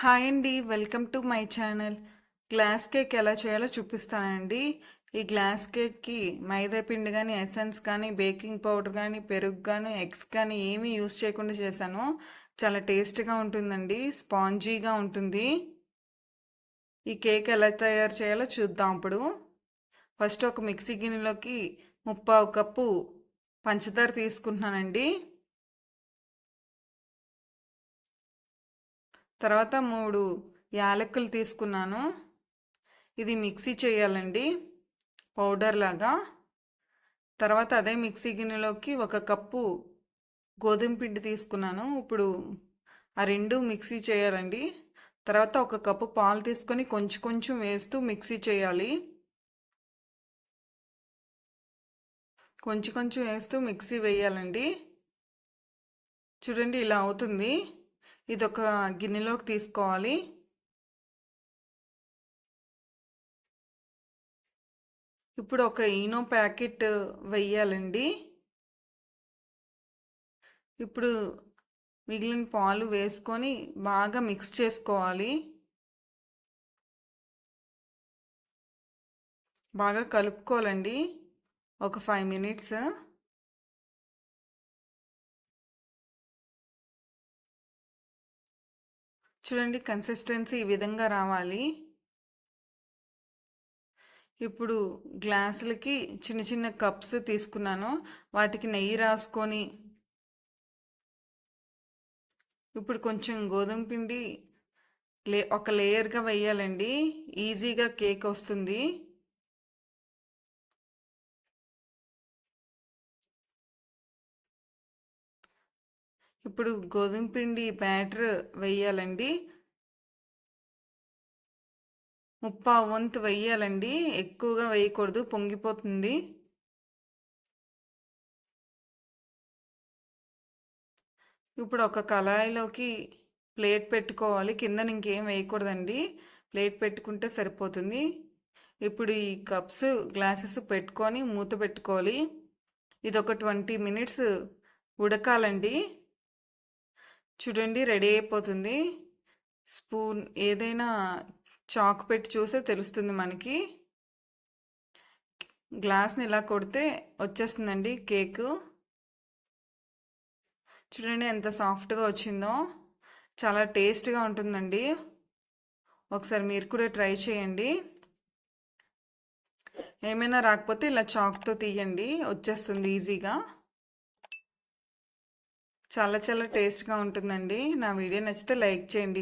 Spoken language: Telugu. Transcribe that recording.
హాయ్ అండి. Welcome to my channel. Glass cake ఎలా చేయాలో చూపిస్తానండి. ఈ గ్లాస్ కేక్కి మైదా పిండి కానీ ఎసెన్స్ కానీ బేకింగ్ పౌడర్ కానీ పెరుగు కానీ ఎగ్స్ కానీ ఏమీ యూస్ చేయకుండా చేశాను. చాలా టేస్ట్గా ఉంటుందండి. స్పాంజీగా ఉంటుంది. ఈ కేక్ ఎలా తయారు చేయాలో చూద్దాం ఇప్పుడు. ఫస్ట్ ఒక మిక్సీ గిన్నెలోకి ముప్పావు కప్పు పంచదార తీసుకుంటున్నానండి. తర్వాత మూడు యాలక్కులు తీసుకున్నాను. ఇది మిక్సీ చేయాలండి. పౌడర్ లాగా. తర్వాత అదే మిక్సీ గిన్నెలోకి ఒక కప్పు గోధుమ పిండి తీసుకున్నాను. ఇప్పుడు ఆ రెండు మిక్సీ చేయాలండి. తర్వాత ఒక కప్పు పాలు తీసుకొని కొంచెం కొంచెం వేస్తూ మిక్సీ చేయాలి. కొంచెం కొంచెం వేస్తూ మిక్సీ వేయాలండి. చూడండి ఇలా అవుతుంది. ఇది ఒక గిన్నెలోకి తీసుకోవాలి. ఇప్పుడు ఒక ఈనో ప్యాకెట్ వెయ్యాలండి. ఇప్పుడు మిగిలిన పాలు వేసుకొని బాగా మిక్స్ చేసుకోవాలి. బాగా కలుపుకోవాలండి. ఒక ఫైవ్ మినిట్స్. చూడండి కన్సిస్టెన్సీ ఈ విధంగా రావాలి. ఇప్పుడు గ్లాసులకి చిన్న చిన్న కప్స్ తీసుకున్నాను. వాటికి నెయ్యి రాసుకొని ఇప్పుడు కొంచెం గోధుమ పిండి లే ఒక లేయర్గా వేయాలండి. ఈజీగా కేక్ వస్తుంది. ఇప్పుడు గోధుమ పిండి బ్యాటర్ వేయాలండి. ముప్పా వంతు వేయాలండి. ఎక్కువగా వేయకూడదు పొంగిపోతుంది. ఇప్పుడు ఒక కళాయిలోకి ప్లేట్ పెట్టుకోవాలి. కింద ఇంకేం వేయకూడదండి. ప్లేట్ పెట్టుకుంటే సరిపోతుంది. ఇప్పుడు ఈ కప్స్ గ్లాసెస్ పెట్టుకొని మూత పెట్టుకోవాలి. ఇది ఒక ట్వంటీ మినిట్స్ ఉడకాలండి. చూడండి రెడీ అయిపోతుంది. స్పూన్ ఏదైనా చాక్ పెట్టి చూస్తే తెలుస్తుంది మనకి. గ్లాస్ని ఇలా కొడితే వచ్చేస్తుందండి కేకు. చూడండి ఎంత సాఫ్ట్గా వచ్చిందో. చాలా టేస్ట్గా ఉంటుందండి. ఒకసారి మీరు కూడా ట్రై చేయండి. ఏమైనా రాకపోతే ఇలా చాక్తో తీయండి వచ్చేస్తుంది ఈజీగా. చాలా చాలా టేస్ట్గా ఉంటుందండి. నా వీడియో నచ్చితే లైక్ చేయండి.